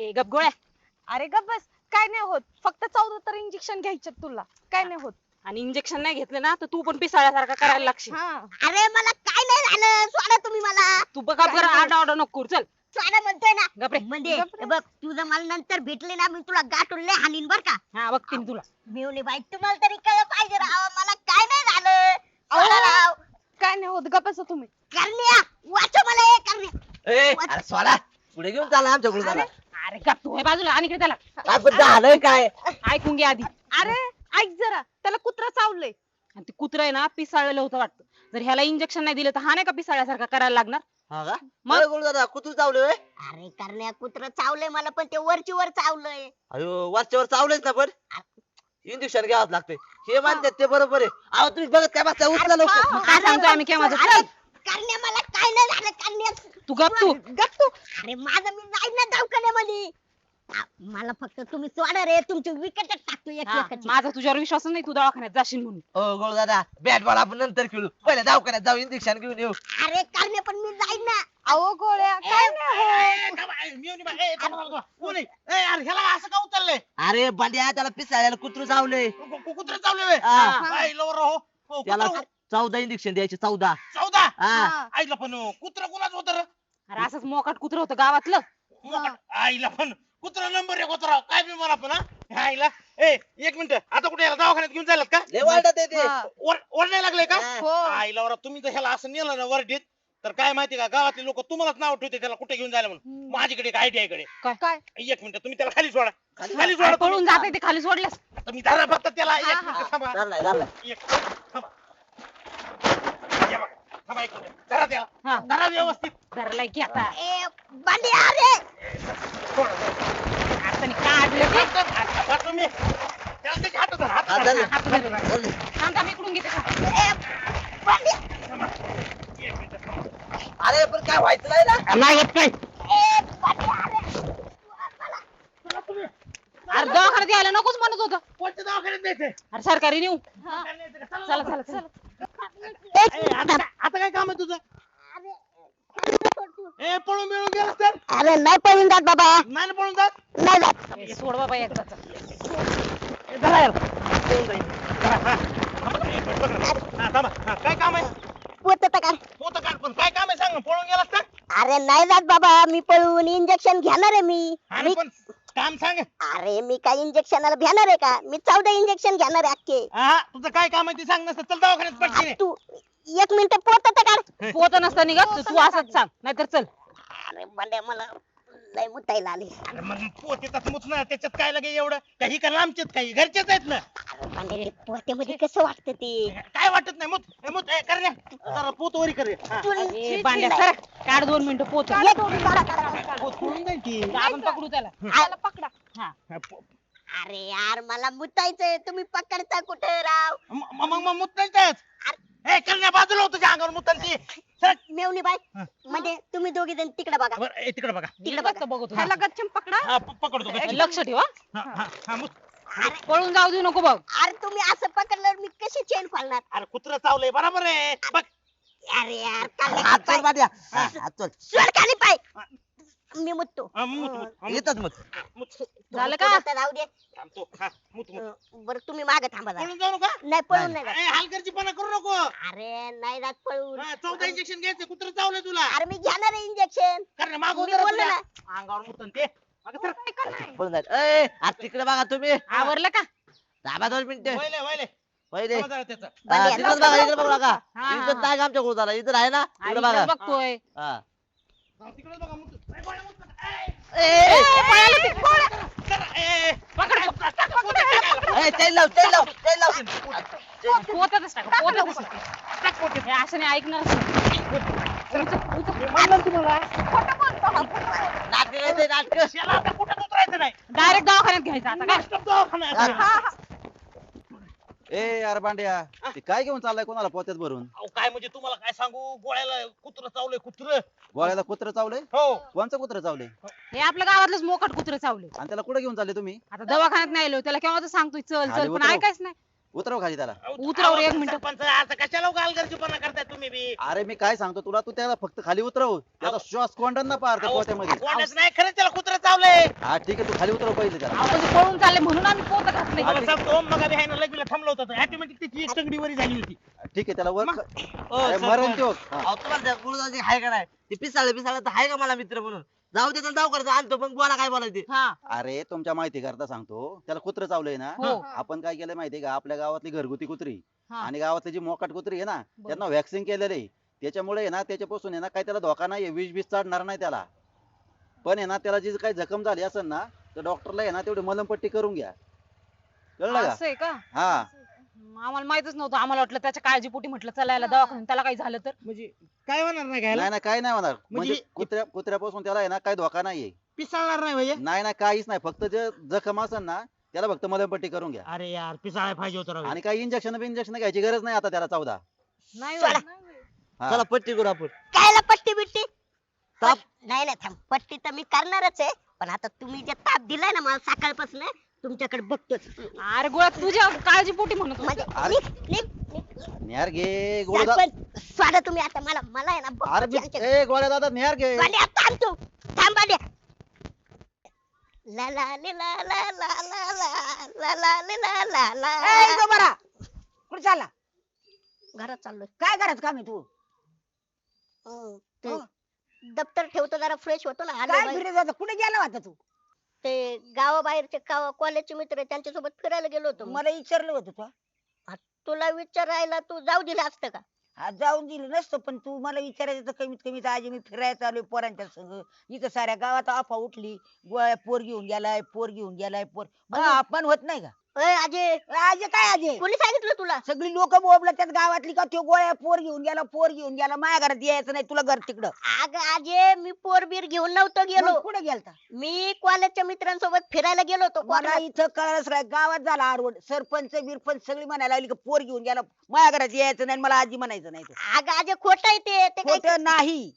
हे गप गोळ्या. अरे गप बस. काय नाही होत. फक्त चौदा तर इंजेक्शन घ्यायचे तुला. काय नाही होत. आणि इंजेक्शन नाही घेतलं ना तर तू पण पिसाळ्यासारखा करायला लागशील. हा. अरे मला काय नाही झालं. सोडा तुम्ही मला. तू बघा बरं आरडा ऑर्डर नको करू. चल. सोडा म्हणतोय ना. गप रे. म्हणजे गप रे. हे बघ तुझं मला नंतर भेटले ना मी तुला गाठून लय हानीन बर का. हा बघते मी तुला. मिळवली बाई तुम्हाला तरी कळ पाहिजे राव मला काय नाही झालं. सोडा अहो. राव काय नाही होत. गप बसा तुम्ही. करण्या वाचव मला हे करण्या. ए अरे सोडा. पुढे घेऊन चाला आमच्याकडून झाला अरे गप तू हे बाजूला आणि इकडे त्याला. झालंय काय? ऐकून घे आधी. अरे ऐक जरा त्याला कुत्रा चावलंय. आणि ते कुत्र आहे ना पिसाळलेलं होतं वाटतं. जर ह्याला इंजेक्शन नाही दिलं तर हा नाही का पिसाळ्यासारखा करायला लागणार? हा का? मग? मग बोलू दादा कुठून चावले होय? अरे करण्या कुत्र चावलंय मला पण ते वरची वर चावलंय. अयो वरच्यावर चावलेच ना पण? इंजेक्शन घ्यावंच लागतंय. हे मानतात ते बरोबर आहे. अहो तुम्ही बघत काय बसता उचला लवकर. मग काय सांगतोय आम्ही? चल. करण्या मला काय नाही झालं करण्या तू गप तू. गप तू. अरे माझं मी जाईन ना दवाखान्यामध्ये. आ, मला फक्त तुम्ही सोडा रे. तुमची विकेट टाकतो एक हा, एकाची. माझा तुझ्यावर विश्वास नाही तू दवाखान्यात जाशील म्हणून. गोळ दादा बॅट बॉल आपण नंतर खेळू. पहिले दवाखान्यात जाऊ इंजेक्शन घेऊन येऊ. अरे करण्या पण मी जाईन ना. अहो गोळ्या काय नाही असं का उचललंय? अरे बांड्या त्याला पिसाळ्याला कुत्र चावलंय. कुत्र चावले हा. हो त्याला चौदा इंजेक्शन द्यायचे चौदा. चौदा? हा. हा. आईला पण कुत्र कुणाच होत अरे असंच मोकाट कुत्र होतं गावातलं. आईला पण. कुत्रा नंबर एक होता राव. काय बी मला पण हा? आईला. ए एक मिनिट. आता कुठे याला दवाखान्यात घेऊन जायला का? लय वाटत आहे ते. हा. ओरडायला लागले का? हा. हो आईला वरा तुम्ही जर ह्याला असं नेलं ना वरडीत तर काय माहिती का? गावातले लोक तुम्हालाच नाव ठेवते त्याला कुठे घेऊन जायला म्हणून. हम्म. माझ्याकडे एक आयडिया इकडे. काय? एक मिनिट तुम्ही त्याला खाली सोडा. खाली सोडा पळून तुम्ही. जाते ते खाली सोडल्यास? तुम्ही धरा फक्त त्याला. एक हा, मिनिट थांबा. चाललाय चाललाय एक थांबा. थांबा एक मिनिट धरा त्याला हा धरा व्यवस्थित धरलाय की आता ए बांडी अरे अडचणी काढलं ते. धरा तुम्ही त्याला त्याच्या हातात धरा, हातात धरा. चालेल. हात धरला. चालेल. थांब थांब इकडून घेते थांब. ए बांडी एक मिनिट थांबा. अरे पण काय व्हायचं नाही ना नाही होत काय ए बांडी अरे अरे दवाखान्यात यायला नकोच म्हणत होतं कोणत्या दवाखान्यात द्यायचंय अरे सरकारी नेऊ हा. चला चला चला ए, आता काय- आता काय काम आहे तुझं? ए पळून मिळून गेलास तर? अरे नाही पळून जात बाबा. नाही ना पळून जात? नाही जात. ए, सोड बाबा एकदाच ए, धरा यार. पळून जाईल. धरा, हा. थांबा, एक मिनिट, पकडा. हा, थांबा. हा, काय काम आहे? पोत काय? होतं काढ पण काय काम आहे? सांग ना, पळून गेलास तर? अरे नाही जात बाबा. मी पळून इंजेक्शन घेणार आहे मी. आणि मी पण काम सांग. अरे मी काय इंजेक्शनाला घेणार आहे का? मी चौदा इंजेक्शन घेणार आहे अख्खे. हा तुझं काय काम आहे ते सांग नसतं. चल दवाखान्यात पटकीने तू एक मिनिट पोत काढ. पोत नसतं निघत. तू असंच सांग. नाहीतर चल. अरे बंड्या मला लय मुतायला आले. अरे मग पोतेचाच मुच ना त्याच्यात काय लगे एवढं? काही का लांबचेच काही घरचेच आहेत ना? अरे बंड्या ते पोत्यामध्ये कसं वाटतं ते? काय वाटत नाही मुत ए, मुत ए, कर रे. जरा पोत वरी कर रे. हा. ए, बांड्या सर काढ दोन मिनिटं पोत. काढा. पोत पळून जाईल की. आपण पकडू त्याला. त्याला पकडा. हा. हा, पो- अरे यार मला मुतायचंय तुम्ही पकडता कुठे राव? म- म- मग मग मुत नाही त्याच. ए करण्या बाजूला होतं अंगावर सर मेवणी बाई हा. म्हणजे तुम्ही दोघी जण तिकडे बघा. बरं ए, तिकडे बघा. तिकडे बघा. बघतो ह्याला गच्चम पकडा. हा प- पकडतो. लक्ष ठेवा हा, हा, हा, मुत. पळून जाऊ देऊ नको बघ. अरे तुम्ही असं पकडल्यावर मी कशी चेन खोलणार? अरे कुत्र चावलंय बरोबर आहे. बघ. अरे यार काढले हात. चल बांड्या. हा, हात चल सोड खाली पाय. मी मुततो. हा, मुत, मुत, हा, मुत, येतच मग. मुत. झालं का? राहू दे. थांबतो. हा, मुत, मुत. अं, बरं तुम्ही मागे थांबा जरा. पळून जाऊ नका? नाही पळून नाही. ए, जात. हलगर्जीपणा करू नको. अरे नाही जात पळून. हा, चौदा इंजेक्शन घ्यायचं कुत्र चावलंय तुला. अरे मी घेणार आहे इंजेक्शन कर मागो मी बोललो ना. अंगावर मुतन ते. मागं सर. पळून ए आज तिकडे बघा तुम्ही. आवरलं का? दाबा दोन मिनिटं. वळले, वळले. पहिले थांबा त्याचं. हा, तिकडे बघा इकडे बघा हा, हा, इकडे हा. नाही का आमच्या इथं आहे ना? इकडे बघा. बघतोय. हा. तिकडे बघा मुत. टाक, टाका. हे असं नाही ऐकणार. नाटक नाटक. याला आता कुठं उतरायचं नाही. डायरेक्ट दवाखान्यात घ्यायचं आता काय? दवाखाना आहे. ए अरे बांड्या ते काय घेऊन चाललाय कोणाला पोत्यात भरून? अहो, काय म्हणजे तुम्हाला काय सांगू? गोळ्याला कुत्र चावलंय कुत्र. गोळ्याला कुत्र चावलंय? हो. कोणचं कुत्र चावलंय? हे आपल्या गावातलंच मोकाट कुत्र चावले आणि त्याला कुठे घेऊन चालले तुम्ही? आता दवाखान्यात नाही आलो त्याला केव्हा तर सांगतोय चल चल पण उतरव. ऐकायच नाही. उतरव खाली त्याला. अहो, एक मिनिट. सरपंच आता कशाला गालगर्जीपणा करताय तुम्ही बी? अरे मी काय सांगतो तुला? तू त्याला फक्त खाली उतरव. त्याचा श्वास कोंडन ना पार त्या अहो, पोत्यामध्ये. कोणाच नाही खरंच त्याला कुत्र चावलंय हा ठीक आहे तू खाली उतरव पहिले त्याला. आपण पळून चालले म्हणून आम्ही पोत घातले. तुम्हाला सांगतो मग आम्ही हायना लगेच थांबलो होतो ऑटोमॅटिक त्याची एक झाली होती. ठीक आहे त्याला वर मग- अरे. मरण तो. हा. अहो तुम्हाला त्या गुरुदाजी आहे का नाही? ते पिसाळे पिसाळे तर आहे का मला मित्र म्हणून? जाऊ दे जाऊ करतो आणतो मग बोला काय बोलायचे. हा. अरे तुमच्या माहिती करता सांगतो. त्याला कुत्र चावलंय ना हो. आपण काय केलं माहितीये का? आपल्या गावातली घरगुती कुत्री हा. आणि गावातली जी मोकाट कुत्री आहे ना त्यांना व्हॅक्सिन केलेलं आहे. त्याच्यामुळे आहे ना त्याच्यापासून आहे ना काही त्याला धोका नाही विष बीस चढणार नाही त्याला. पण आहे ना त्याला जी काही जखम झाली असेल ना तर डॉक्टरला आहे ना तेवढी मलमपट्टी करून घ्या. कळलं का? असं आहे का? हा. आम्हाला माहितच नव्हतं. आम्हाला वाटलं त्याच्या काळजीपोटी म्हटलं चलायला दवाखान्यात त्याला काही झालं तर. म्हणजे काय होणार नाही घ्यायला नाही ना काय नाही होणार. म्हणजे म्हणजे- कुत्र्या कुत्र्यापासून त्याला आहे ना काही धोका नाहीये. पिसाळणार नाही म्हणजे? नाही ना काहीच नाही. फक्त जे जखम असेल ना त्याला फक्त मलमपट्टी करून घ्या. अरे यार पिसाळा पाहिजे होतं राव. आणि काही इंजेक्शन बिंजेक्शन घ्यायची गरज नाही आता त्याला चौदा. नाही चला. हा. पट्टी करू आपण. कायला पट्टी बिट्टी? ताप. पट- नाही नाही थांब. पट्टी तर मी करणारच आहे. पण आता तुम्ही जे ताप दिलाय ना मला सकाळपासून तुमच्याकडे बघतोच अरे गोळ्या तुझ्या काळजीपोटी म्हणत होते. अरे. निघ, निघ, निघ. नेहार घे गोळ्या सरपंच, स्वादा तुम्ही आता मला मला आहे ना अरे बघतोच मी- यांच्याकडे. ए गोळ्या दादा नेहार घे थांब तू थांब बांड्या ला ला ले ला ला ला ला ला ला ला ले ला ला ए, ला बरा कुठे चालला घरात चाललोय काय करायचं काम आहे तू ते हो. दप्तर ठेवतो जरा फ्रेश होतो ना आलो काय बाहेर. फिरत होता कुठे गेला होता तू ते गावाबाहेरचे कॉलेजचे मित्र आहेत, त्यांच्यासोबत फिरायला गेलो होतो मी. मला विचारलं होतं तू तुला विचारायला तू जाऊ दिलं असतं का? जाऊन दिलं नसतं पण तू मला विचारायचं तर कमीत कमी तर आजी मी फिरायला चालू पोरांच्या संग. इथं साऱ्या गावात अफवा उठली गोळ्या पोर घेऊन गेलाय पोर घेऊन गेलाय पोर. मग. अपमान होत नाही का? अय अजय आजे काय आजे? कोणी सांगितलं तुला? सगळी लोक बोबला त्यात गावातली का? तो गोळ्या पोर घेऊन गेला पोर घेऊन गेला. माझ्या घरात यायचं नाही तुला घर तिकडं. अग अजय मी पोरबीर घेऊन नव्हतो गेलो. मग कुठे गेलता? मी कॉलेजच्या मित्रांसोबत फिरायला गेलो होतो मला. इथं कळलंच नाही. गावात झाला आरवड सरपंच बिरपंच सगळी म्हणायला लागली का पोर घेऊन गेला. माझ्या घरात यायचं नाही मला आजी म्हणायचं नाही अगं अजय खोट आहे ते. ते काही खोट नाही.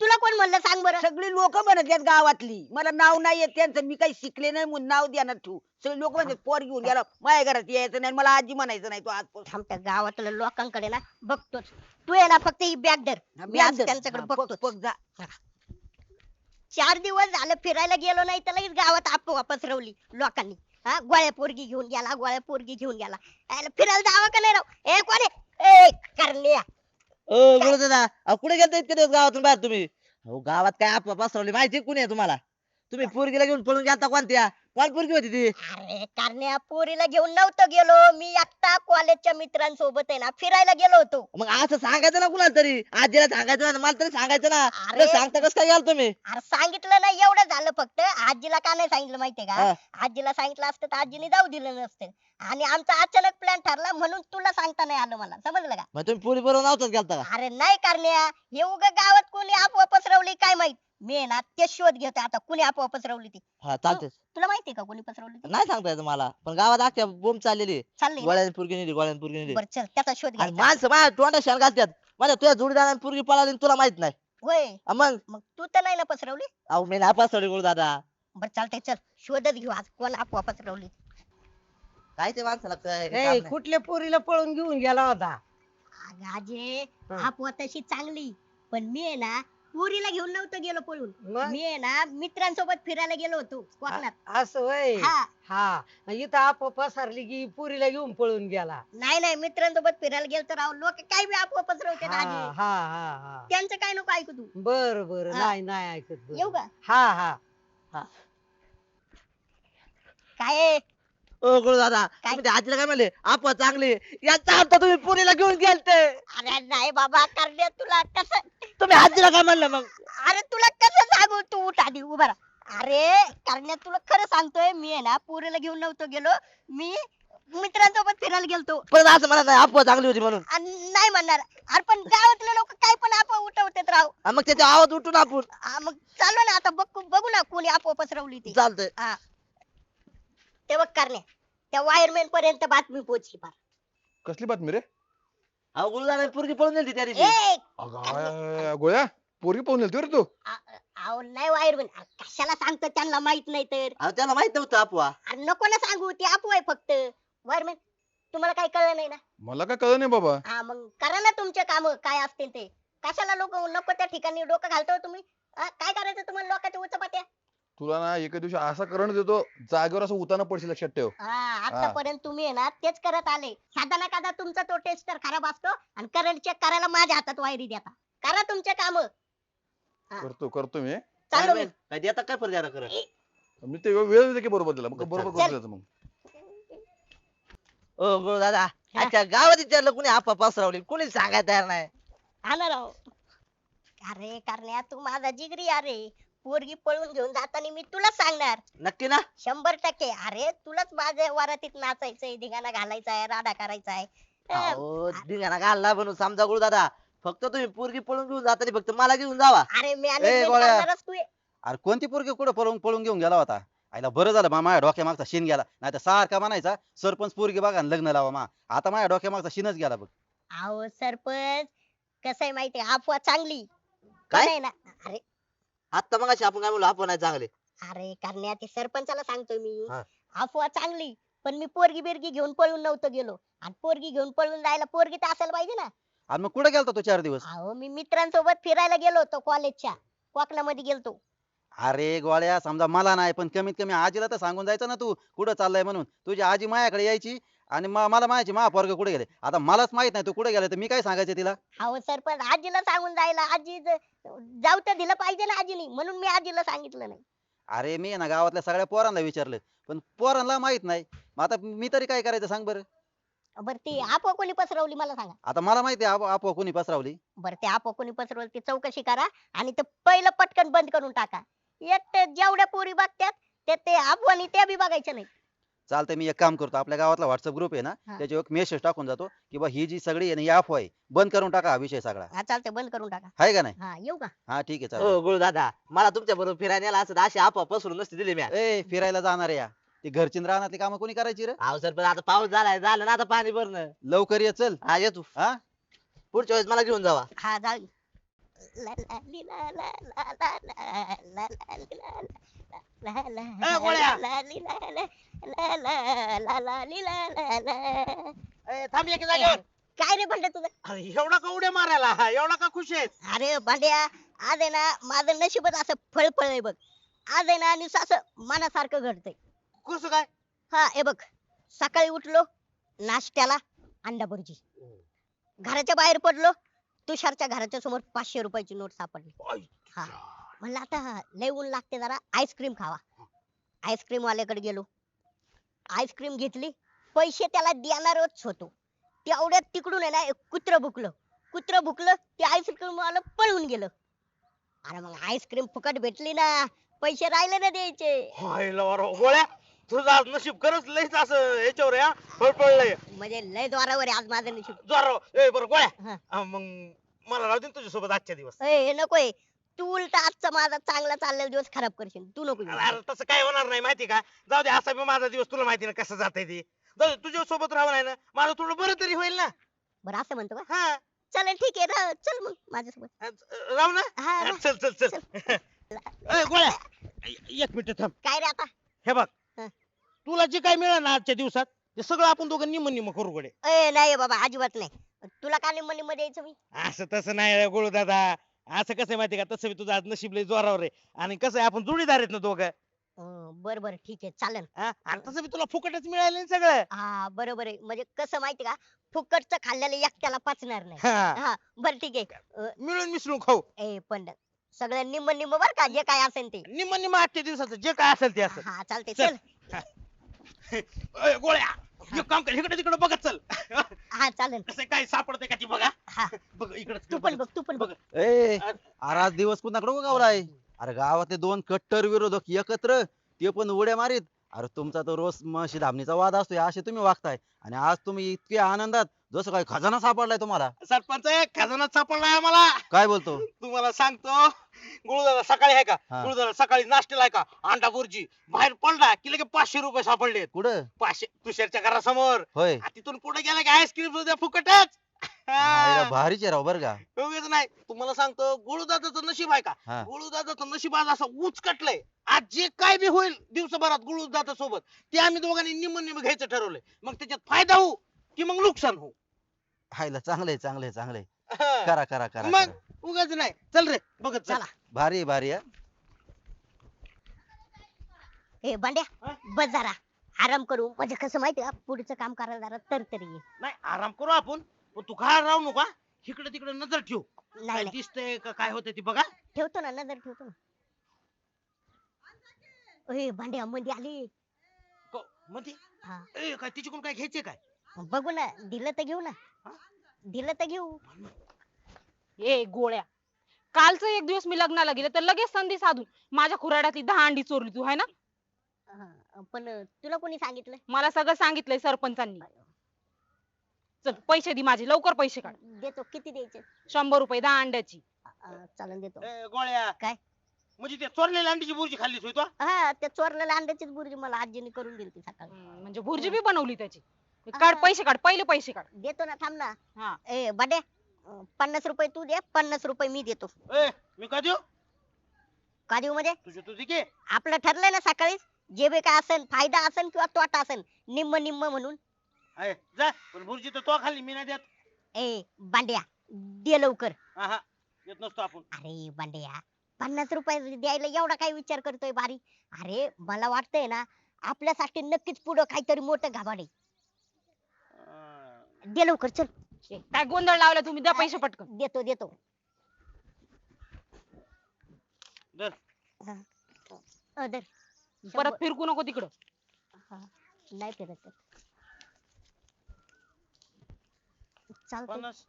तुला कोण म्हणलं सांग बरं? सगळी लोक म्हणत आहेत गावातली. मला नाव नाही येत त्यांचं मी काही शिकले नाही म्हणून नाव द्या ठेवू सगळी लोक म्हणतात पोर घेऊन गेला माझ्या घरात यायचं नाही मला आजी म्हणायचं नाही तू आज थांब त्या गावातल्या लोकांकडे ना बघतोच. तू आहे ना फक्त ही बॅग धर. मी आज त्यांच्याकडे बघतो चार दिवस झालं फिरायला गेलो नाही तर लगेच गावात आप वापस रवली लोकांनी. हा गोळ्या पोरगी घेऊन गेला गोळ्या पोरगी घेऊन गेला. याला फिरायला जावं का नाही राव? ए कोण आहे? ए करण्या ओ गुरुदादा अहो कुठे गेलता इतके दिवस गावातून बाहेर तुम्ही? अहो गावात काय आपा पसरवली माहिती कुणी आहे तुम्हाला? तुम्ही पोरगीला घेऊन पळून गेलता कोणत्या? कोण पोरगी होती ती? अरे करण्या पोरीला घेऊन नव्हतो गेलो. मी एकटा कॉलेजच्या मित्रांसोबत आहे ना फिरायला गेलो होतो. मग असं सांगायचं ना कुणाला तरी? आजीला सांगायचं ना मला तरी सांगायचं ना. अरे. सांगता कसं काय गेल तुम्ही? अरे सांगितलं नाही एवढं झालं फक्त. आजीला का नाही सांगितलं माहितीये का. आजीला सांगितलं असतं तर आजीने जाऊ दिलं नसतं. आणि आमचा अचानक प्लॅन ठरला म्हणून तुला सांगता नाही आलं मला. समजलं का? मग तुम्ही पोरी बरोबर नव्हताच गेलता का? अरे नाही करण्या हे उगा गावात कोणी अफवा पसरवली काय माहीत? मी आहे ना ते शोध घेतोय. आता कुणी अफवा पसरवली ती? हा चालतेच तुला माहितीये का कोणी पसरवली ती? नाही सांगता येत मला. पण गावात अख्ख्या बोंब चाललेली चालली ना? गोळ्यान पुरगी नेली गोळ्यान पुरगी नेली. बरं चल त्याचा शोध आणि घ्यायचा माणसं माझ्या तोंडा शान घालतात. माझ्या तुझ्या जोडीदाराने पुरगी पळाली आणि तुला माहीत नाही. होय. अं मग? मग तू तर नाही ना पसरवली? अहो मी नाही पसरवली गुरु दादा बरं चालतंय चल. शोधच घेऊ आज कोण अफवा पसरवली काय ते माणसाला काय काम नाही. कुठल्या पोरीला पळून घेऊन गेला होता? अगं आजे हा. अफवा तशी चांगली. पण मी आहे ना पुरीला घेऊन नव्हतं गेलो पळून. मग? मी आहे ना मित्रांसोबत फिरायला गेलो होतो कोकणात. असं वय हा. हा. इथं आप पसरली की पुरीला घेऊन पळून गेला. नाही नाही मित्रांसोबत फिरायला गेलो तर राव. लोक काय बी पसरवते हा आजी हा हा हा. त्यांचं काय नको ऐकू तू. बर बर. हा. नाही नाही ऐकत बरं. येऊ का? हा. हा. काय आहे? ओ गुरु दादा काय? तुम्ही त्या आजीला काय म्हणले? आपण चांगली. याचा अर्थ तुम्ही पुरीला घेऊन गेलते. अरे नाही बाबा करण्या तुला कसं? तुम्ही आजीला काय म्हणलं मग? अरे तुला कसं सांगू? तू उठ आधी उभा राहा. अरे करण्या तुला खरं सांगतोय मी आहे ना पुरीला घेऊन नव्हतो गेलो. मी मित्रांसोबत फिरायला गेलतो. पण असं म्हणत नाही आपण चांगली होती म्हणून. आणि नाही म्हणणार. अरे पण गावातले लोक काय पण आपण उठवतात राव. मग त्याचा आवाज उठून आपण. हा, मग चालू ना आता बघू बघू ना कोणी आपोआप पसरवली ती. चालतंय. हा. ते बघ करणे त्या वायरमॅन पर्यंत बातमी पोहोचली पार कसली बातमी रे अहो गुरुदादा पुरगी पळून गेली त्या दिवशी. ए अगं, आय, आय, आय, गोळ्या पोरगी पाहून गेलती रे तू. अहो नाही वायरमॅन कशाला सांगतो त्यांना माहीत नाही तर. अहो त्याला माहीत नव्हतं आपवा अरे नको ना सांगू ते आहे फक्त. वायरमॅन तुम्हाला काही कळलं नाही ना? मला काय कळलं नाही बाबा. हा मग करा ना तुमचे काम काय असतील ते. कशाला लोक नको त्या ठिकाणी डोकं घालतो तुम्ही? हा, काय करायचं तुम्हाला लोकांच्या उचपात्या? तुला ना एका दिवशी असा करंट देतो जागेवर असं उताना पडशील लक्षात ठेव. हा आतापर्यंत तुम्ही आहे ना तेच करत आले. साधा ना कादा तुमचा तो टेस्टर खराब असतो आणि करंट चेक करायला माझ्या हातात वायरी देता. करा तुमचे काम. करतो करतो मी. चालू काय काय देता काय द्या करत मी ते वेळ देते की बरोबर दिला मग बरोबर चल. करतो त्याचं मग. ओ गुरु दादा अच्छा गावात विचारलं कुणी आपा पसरवली? कुणी सांगायला तयार नाही? हा ना राव. अरे करण्या तू माझा जिगरी अरे. पोरगी पळून घेऊन जाताना मी तुला सांगणार. नक्की ना? शंभर टक्के. अरे तुलाच माझ्या वरातीत नाचायचंय धिंगाणा घालायचाय राडा करायचाय. अं, अहो धिंगाणा घालला म्हणून समजा गुरु दादा. फक्त तुम्ही पोरगी पळून घेऊन जाता फक्त मला घेऊन जावा. अरे मी ए, गोळ्या. करणारच तू. आहे. अरे कोणती पोरगी कुठं पळून पळून घेऊन गेला होता? आईला बरं झालं मा माझ्या डोक्या मागचा शिन गेला. नाही तर सारखा म्हणायचा सरपंच पोरगी बघा आणि लग्न लावा मा. आता माझ्या डोक्या मागचा शिनच गेला बघ. अहो सरपंच कसं आहे माहितीये अफवा चांगली. काय? नाही ना? अरे आता मग आपण काय म्हणलो आपण नाही चांगले. अरे करण्या ते सरपंचाला सांगतोय मी. हा. अफवा चांगली पण मी पोरगी बिरगी घेऊन पळून नव्हतं गेलो. आणि पोरगी घेऊन पळून जायला पोरगी तर असायला पाहिजे ना. आणि मग कुठे गेलता तो चार दिवस? अहो मी मित्रांसोबत फिरायला गेलो होतो कॉलेजच्या कोकणामध्ये गेलतो. अरे गोळ्या समजा मला नाही पण कमीत कमी आजीला तर सांगून जायचं ना तू कुठं चाललाय म्हणून. तुझी आजी माझ्याकडे यायची आणि म- मला माहिती मा पोरग कुठे गेले आता मलाच माहीत नाही तू कुठे गेले तर मी काय सांगायचं तिला? अहो सरपंच आजीला सांगून जायला आजी ज- जाऊ तर दिलं पाहिजे ना आजीनी म्हणून मी आजीला सांगितलं नाही. अरे मी ना गावातल्या सगळ्या पोरांना विचारलं पण पोरांना माहीत नाही. मग आता मी तरी काय करायचं सांग बरं? बरं ती आपो कोणी पसरवली मला सांगा. आता मला माहिती आहे आप- कोणी पसरावली? बरं ते आपो कोणी पसरवली ती चौकशी करा आणि ते पहिलं पटकन बंद करून टाका. एक तर जेवढ्या पोरी बघतात ते ते अफवानी त्या बी बघायच्या नाही. चालतंय मी एक काम करतो आपल्या गावातला व्हॉट्सअप ग्रुप आहे ना हा. त्याच्यावर एक मेसेज टाकून जातो की बा ही जी सगळी आहे ना ही अफवा आहे बंद करून टाका हा विषय सगळा हा चालतंय बंद करून टाका आहे का नाही हा येऊ का हा ठीक आहे चालेल हो गुरु दादा मला तुमच्या बरोबर फिरायला असं अशी आपा पसरून नसती दिली मी ए फिरायला जाणार या ती घरची राहण्यातली कामं कोणी करायची रे अहो सर पण आता पाऊस झालाय झालं ना आता पाणी भरणं लवकर ये चल हा येतो हा पुढच्या वेळेस मला घेऊन जावा हा जाऊ ला ला ली ला ला ला ला ला ला ला ली ला ला ला ला ए, गोळ्या. ला ली ला ला ला ला ला ला ली ला ला ला. ए, थांब एका जागेवर. काय रे भांड्या तुझं? अरे एवढा का उड्या मारायला? हा, एवढा का खुश आहेस? अरे भांड्या आज आहे ना माझं नशीबच असं फळफळ आहे बघ. आज आहे ना नुसतं असं मनासारखं घडतंय. कसं काय? हा हे बघ. सकाळी उठलो नाश्त्याला अंडा भुर्जी घराच्या बाहेर पडलो तुषारच्या घराच्या समोर पाचशे रुपयाची नोट सापडली. हा. म्हणलं आता लय ऊन लागते जरा आईस्क्रीम खावा. आईस्क्रीम वाल्याकडे गेलो. आईस्क्रीम घेतली पैसे त्याला देणारच होतो. तेवढ्यात तिकडून आहे ना एक कुत्र भुकलं. कुत्र भुकलं ते आईस्क्रीम वाला पळून गेलं. अरे मग आईस्क्रीम फुकट भेटली ना पैसे राहिले ना द्यायचे. हायला गोळ्या तुझं आज नशीब खरंच लयच असं याच्यावर हा? फळफळलंय म्हणजे लय द्वारावर आहे आज माझं नशीब. जोरावर ए बरं हा. गोळ्या. हा, मग मला राहू दे तुझ्यासोबत आजच्या दिवस. ए हे नकोय तू उलट आजचा माझा चांगला चाललेला दिवस खराब करशील. तू नको. अरे तसं काय होणार नाही माहिती का? जाऊ दे असा बी माझा दिवस तुला माहिती ना कसं जाते ते. जाऊ दे तुझ्या सोबत राहू नाही ना? माझं थोडं बरं तरी होईल ना? बरं असं म्हणतो का? हा. चालेल ठीक आहे राह चल मग माझ्यासोबत. अ- राहू ना? हा राह. चल चल चल. ए, गोळ्या! ए- एक मिनिट थांब. काय रे आता? हे बघ. हा. तुला जे काय मिळालं ना आजच्या दिवसात ते सगळं आपण दोघं निम निम करू गडे. ए नाही बाबा अजिबात नाही. तुला का निम्म निम्म द्यायचं मी? असं तसं नाही रे गोळू दादा. असं कसं आहे माहिती का? तसं बी तुझं आज नशीब लय जोरावर आहे. आणि कसं आहे आपण जोडीदार आहेत ना दोघं. अं, बरं बरं ठीक आहे चालेल. हा? आणि तसं बी तुला फुकटच मिळालं ना सगळं. हा बरोबर आहे. म्हणजे कसं माहिती का? फुकटचं खाल्लेलं एकट्याला पचणार नाही. हा. हा बरं ठीक आहे. अं, मिळून मिसळून खाऊ. ए पण सगळं निम्म निम्म बर का? जे काय असेल ते. निम निम आजच्या दिवसाचं जे काय असेल ते असेल हा चालते चल. गोळ्या! एक काम कर इकडे तिकडे बघत चल. हा चालेल. कसं काय सापडतंय का ती बघा? हा. बघ इकडे तू पण बघ तू पण बघ. ए अरे आज दिवस कुणाकडे उगावलाय अरे गावातले दोन कट्टर विरोधक एकत्र ते पण उड्या मारीत. अरे तुमचा तो रोज म्हशी धामणीचा वाद असतोय असे तुम्ही वागताय. आणि आज तुम्ही इतके आनंदात जसं काय खजाना सापडलाय तुम्हाला. सरपंच खजाना सापडलाय आम्हाला. काय बोलतो? तुम्हाला सांगतो गुरुदादा सकाळी आहे का? हा. गुरुदादा सकाळी नाश्त्याला आहे का? अंडा बुर्जी. बाहेर पडला की लगे पाचशे रुपये सापडले कुठं? पाचशे तुषारच्या घरासमोर. होय. आ, तिथून पुढे गेला की आईस्क्रीम सुद्धा फुकटच. आईला भारीच आहे राव बर का. उगीच नाही. तुम्हाला सांगतो गुळूदादाचं नशीब आहे का? हा. गुळूदादाचं नशीब आज असं उचकटलंय. आज जे काय बी होईल दिवसभरात गुळूदादा सोबत ते आम्ही दोघांनी निम निम घ्यायचं ठरवलंय. मग त्याच्यात फायदा होऊ की मग नुकसान हो हायला चांगलंय चांगलंय चांगलंय. हा. करा करा करा मग करा. उगाच नाही चल रे बघत चल चला. भारी आहे, भारी आहे. ए बांड्या हा? बस जरा आराम करू म्हणजे कसं माहिती का पुढचं काम करायला जरा तर तरी ये. नाही आराम करू आपण पण तू खायला राहू नका इकडे तिकडे नजर ठेव नाही काय नाही दिसतंय का काय होतंय ते बघा ठेवतो ना नजर ठेवतो ना ए बांड्या मध्ये आली क- मध्ये हा. ए काय तिच्याकडून काय घ्यायचे काय बघू ना दिलं तर घेऊ ना हा? दिलं तर घेऊ. ए गोळ्या. कालचं एक दिवस मी लग्नाला गेले तर लगेच संधी साधून माझ्या खुराड्यातली दहा अंडी चोरली तू है ना? हा, पण तुला कोणी सांगितलं? मला सगळं सांगितलंय सरपंचांनी. चल पैसे दे माझे लवकर पैसे काढ. देतो किती द्यायचे? शंभर रुपये दहा अंड्याची. अं, चालन देतो. ए, गोळ्या. काय? म्हणजे ते चोरलेल्या अंडीची बुर्जी खाल्लीस होय तू? हा त्या चोरलेल्या अंड्याचीच बुर्जी मला आजीने करून दिली ती सकाळी. हम्म, म्हणजे भुर्जी बी बनवली त्याची. काढ. पैसे काढ पहिले पैसे काढ. देतो ना थांब ना. हा. ए बड्या अं, पन्नास रुपये तू दे पन्नास रुपये मी देतो. ए मी का देऊ? का देऊ म्हणजे? तुझे तुझे घे आपलं ठरलंय ना सकाळीच जे बी काय असेल फायदा असेल किंवा तोटा असेल निम्म निम्म म्हणून. आहे, जा पण बुर्जी तर तो खाल्ली मी नाही देत. ए बांड्या दे लवकर. हा देत नसतो आपण. अरे बांड्या पन्नास रुपये द्यायला एवढा काय विचार करतोय बारी? अरे मला वाटतंय ना आपल्यासाठी नक्कीच पुढं काहीतरी मोठं घाबाड आहे. दे लवकर चल. काय गोंधळ लावला तुम्ही? द्या पैसे पटकन. देतो देतो. धर. अ, दर. परत शंभर- फिरकू नको तिकडं. हा, नाही फिरत पन्नास.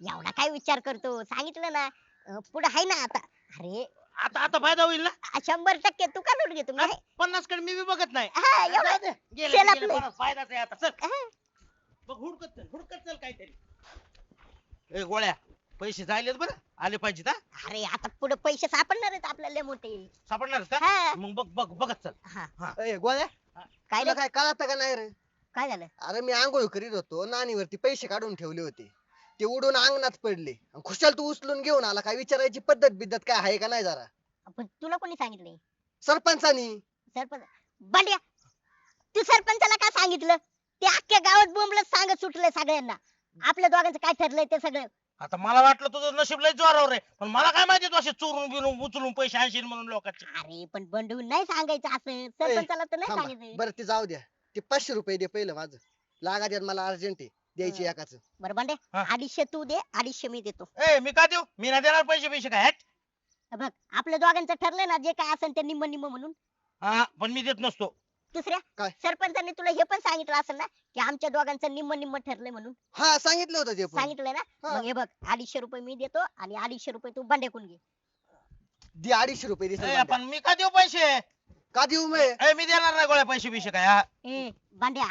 एवढा काय विचार करतो? सांगितलं ना. अं, पुढं आहे ना आता. अरे. आता आता फायदा होईल ना? शंभर टक्के. तू का लूट घेतो. पन्नासकडे मी बी बघत नाही. हा, एवढं. गेले चल. पन्नास. फायदाच आहे आता. चल. हा. बघ हुडकत चल हुडकत चल काहीतरी. ए गोळ्या पैसे जायलेत बरं? आले पाहिजेत हा? अरे आता पुढे पैसे सापडणार आहेत आपल्याला लय मोठे. सापडणार का? हा. मग बघ बघ बघत चल. हा. ए, गोळ्या काय तुला रे? काय कळत का नाही रे? काय झालं? अरे मी आंघोळ करीत होतो नाणीवरती पैसे काढून ठेवले होते. ते उडून अंगणात पडले. अन खुशाल तू उचलून घेऊन आला काय विचारायची पद्धत बिद्धत काय आहे का नाही जरा? पण तुला कोणी सांगितले सरपंचानी. सरपंच बंड्या तू सरपंचाला काय सांगितलं? ते अख्ख्या गावात बोंबलत सांगत सुटलंय सगळ्यांना. आपल्या दोघांचं काय ठरलंय ते सगळं. आता मला वाटलं तुझं नशीब लय जोरावर आहे. पण मला काय माहिती तू असे चोरून बिरून उचलून पैसे आणशील म्हणून लोकांचे. अरे पण बंडून नाही सांगायचं असं. सरपंचाला तर नाही थांबा. सांगायचं. बरं ते जाऊ द्या. ते पाचशे रुपये दे पहिलं माझं. लागा द्या मला अर्जंट आहे. द्यायची हा. एकाच. बरं बंड्या हा. अडीचशे तू दे अडीचशे मी देतो. ए मी का देऊ? मी नाही देणार पैसे पैसे काय हॅट? बघ आपल्या दोघांचं ठरलंय ना जे काय असेल ते निम्म निम्म म्हणून. हा पण मी देत नसतो. दुसऱ्या काय? सरपंचांनी तुला हे पण सांगितलं असेल ना की आमच्या दोघांचं निम्म निम्म ठरलंय म्हणून. हा सांगितलं होतं ते पण. सांगितलंय ना? हा. मग हे बघ अडीचशे रुपये मी देतो आणि अडीचशे रुपये तू बंड्याकून घे. दे अडीचशे रुपये दे ए. पण मी का देऊ पैसे? का देऊ मी ए, मी देणार नाही गोळ्या पैसे बिशे काय हा? ए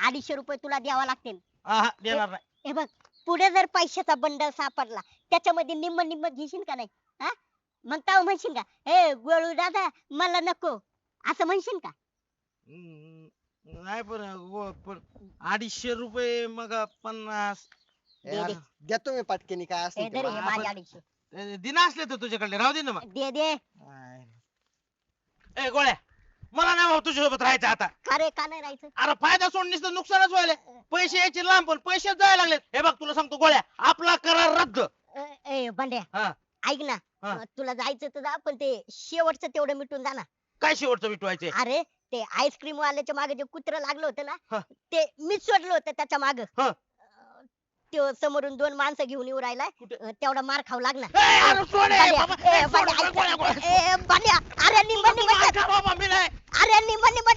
अडीचशे रुपये तुला द्यावा लागतील. हा, देणार नाही. हे बघ पुढे जर पैशाचा बंडल सापडला त्याच्यामध्ये निम्म निम्म घेशील का नाही? हा? मग तेव्हा म्हणशील का हे गोळू दादा मला नको. असं म्हणशील का? हम्म, नाही पण गो- पण अडीचशे रुपये मग पन्नास. द्या तुम्ही पाटकेनी काय हे असेल ते. हे माझे अडीचशे. दिन असले तर तुझ्याकडे राहू दे ना मग. दे दे. ए गोळ्या मला नाही भाऊ तुझ्यासोबत राहायचं आता. का रे का नाही राहायचं? अरे फायदा सोडणीस तर नुकसानच व्हायला पैसे यायचे लांब पण पैसे जायला लागले हे बघ तुला सांगतो गोळ्या आपला करार रद्द. ए, ए बंड्या हा. ऐक ना. हा. अं, तुला जायचं तर जा पण ते शेवटचं तेवढं मिटून जा ना. काय शेवटचं मिटवायचे अरे ते आईस्क्रीम वाल्याच्या मागे जे कुत्र लागलं होतं हा. ना ते मीच सोडलं होतं त्याच्या माग हा. तो समोरून दोन माणसं घेऊन येऊ राहिलाय कुठे? अं, तेवढा मार खाऊ ए, अरे बाबा, ए. ए, बांड्या, अरे बाबा, मी नाही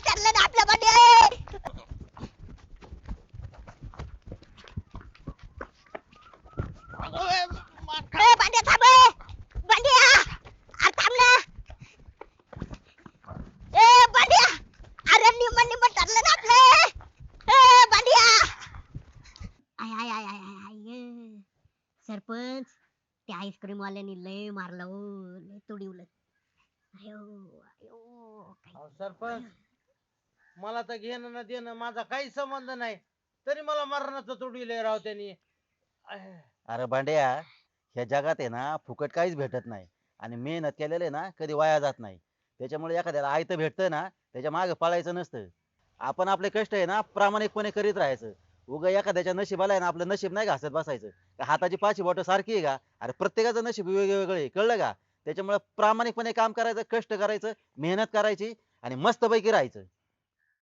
ठरलं ना आपल्या बांड्या ए! ए, मार खा. ए, बांड्या थांब ए! बांड्या अरे थांब ना ए बांड्या अरे निम्म निम्म ठरलं ना आपलं ए बांड्या आय आय आय आय आय आय ए. सरपंच त्या आईस्क्रीम वाल्यानी लय मारलं हो लय तुडिवलं. अयो अयो काय अहो, सरपंच मला तर घेणं ना देणं माझा काही संबंध नाही. तरी मला मरणाचं तुडविलंय राव त्यांनी. अह, अरे भांड्या ह्या जगात आहे ना फुकट काहीच भेटत नाही. आणि मेहनत केलेले ना कधी वाया जात नाही. त्याच्यामुळे एखाद्याला आयतं भेटतं ना त्याच्यामागे पळायचं नसतं. आपण आपले कष्ट आहे ना प्रामाणिकपणे करीत राहायचं. उगा एखाद्याच्या नशिबाला आहे ना आपलं नशीब नाही घासत बसायचं. का हाताची पाची बोट सारखी आहे का? अरे प्रत्येकाचं नशीब वेगवेगळं आहे कळलं का? त्याच्यामुळे प्रामाणिकपणे काम करायचं कष्ट करायचं मेहनत करायची आणि मस्तपैकी राहायचं.